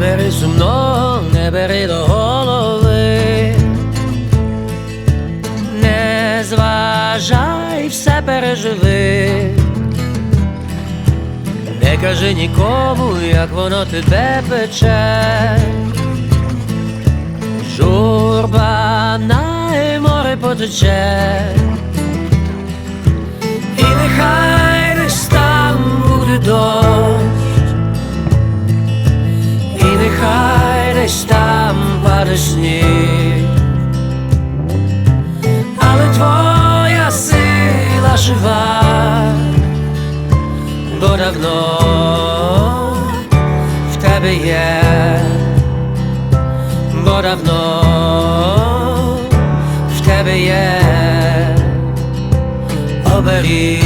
бери сумно, не бери до голови, не зважай, все переживи, не кажи нікому, як воно тебе пече. Журба на море потече, і нехай десь там буде дощ, десь там паде сніг, але твоя сила жива, бо давно в тебе є. Бо давно в тебе є. Оберіг.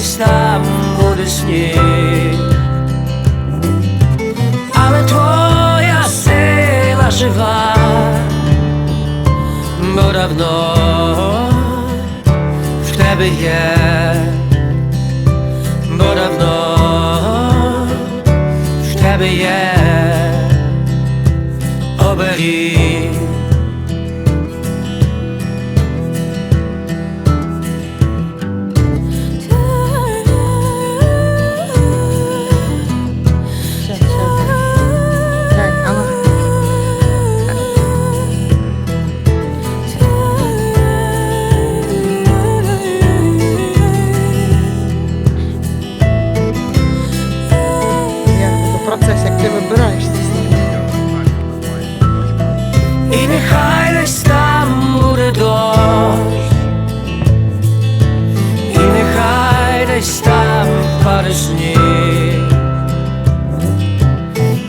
десь там буде сніг, але твоя сила жива, бо давно в тебе є. Бо давно в тебе є сні,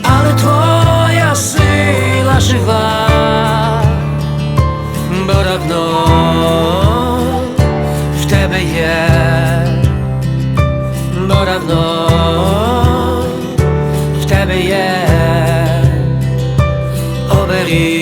але твоя сила жива, бо давно в тебе є, бо давно в тебе є. Оберіг.